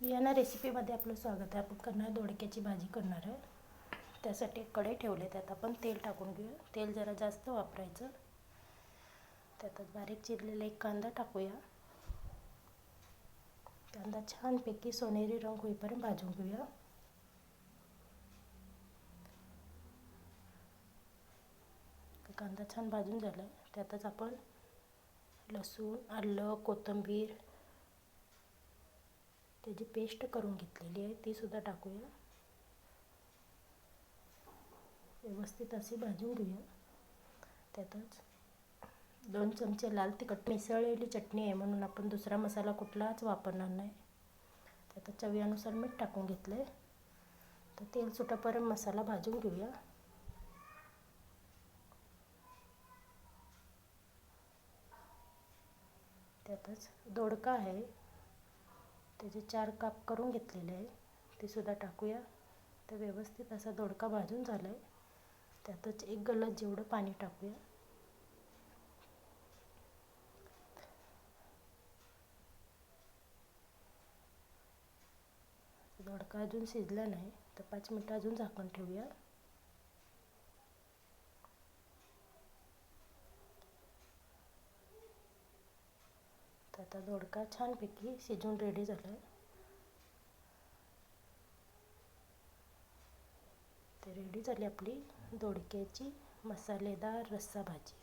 या रेसिपीमध्ये आपलं स्वागत आहे. आपण करणार दोडक्याची भाजी करणार आहे. त्यासाठी एक कढई ठेवले त्यात आपण तेल टाकून घेऊया. तेल जरा जास्त वापरायचं. त्यातच बारीक चिरलेला एक कांदा टाकूया. कांदा छानपैकी सोनेरी रंग होईपर्यंत भाजून घेऊया. कांदा छान भाजून झाला. त्यातच आपण लसूण आलं कोथिंबीर त्याची पेस्ट करून घेतलेली आहे ती सुद्धा टाकूया. व्यवस्थित अशी भाजून घेऊया. त्यातच दोन चमचे लाल तिखट मिसळलेली चटणी आहे म्हणून आपण दुसरा मसाला कुठलाच वापरणार नाही. त्यात चवीनुसार मीठ टाकून घेतलं आहे तर तेल सुटापर्यंत मसाला भाजून घेऊया. त्यातच दोडका आहे. त्याचे चार काप करून घेतलेले आहे. ते सुद्धा टाकूया. तर व्यवस्थित असा दोडका भाजून झाला आहे त्यातच एक गल्लत जेवढं पाणी टाकूया. दोडका अजून शिजला नाही. तर पाच मिनटं अजून झाकून ठेवूया. आता दोडका छानपैकी शिजून रेडी झाला आहे तर रेडी झाली आपली दोडक्याची मसालेदार रस्सा भाजी.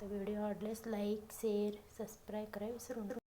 तर व्हिडिओ आवडल्यास लाईक शेअर सबस्क्राईब करायला विसरू नका.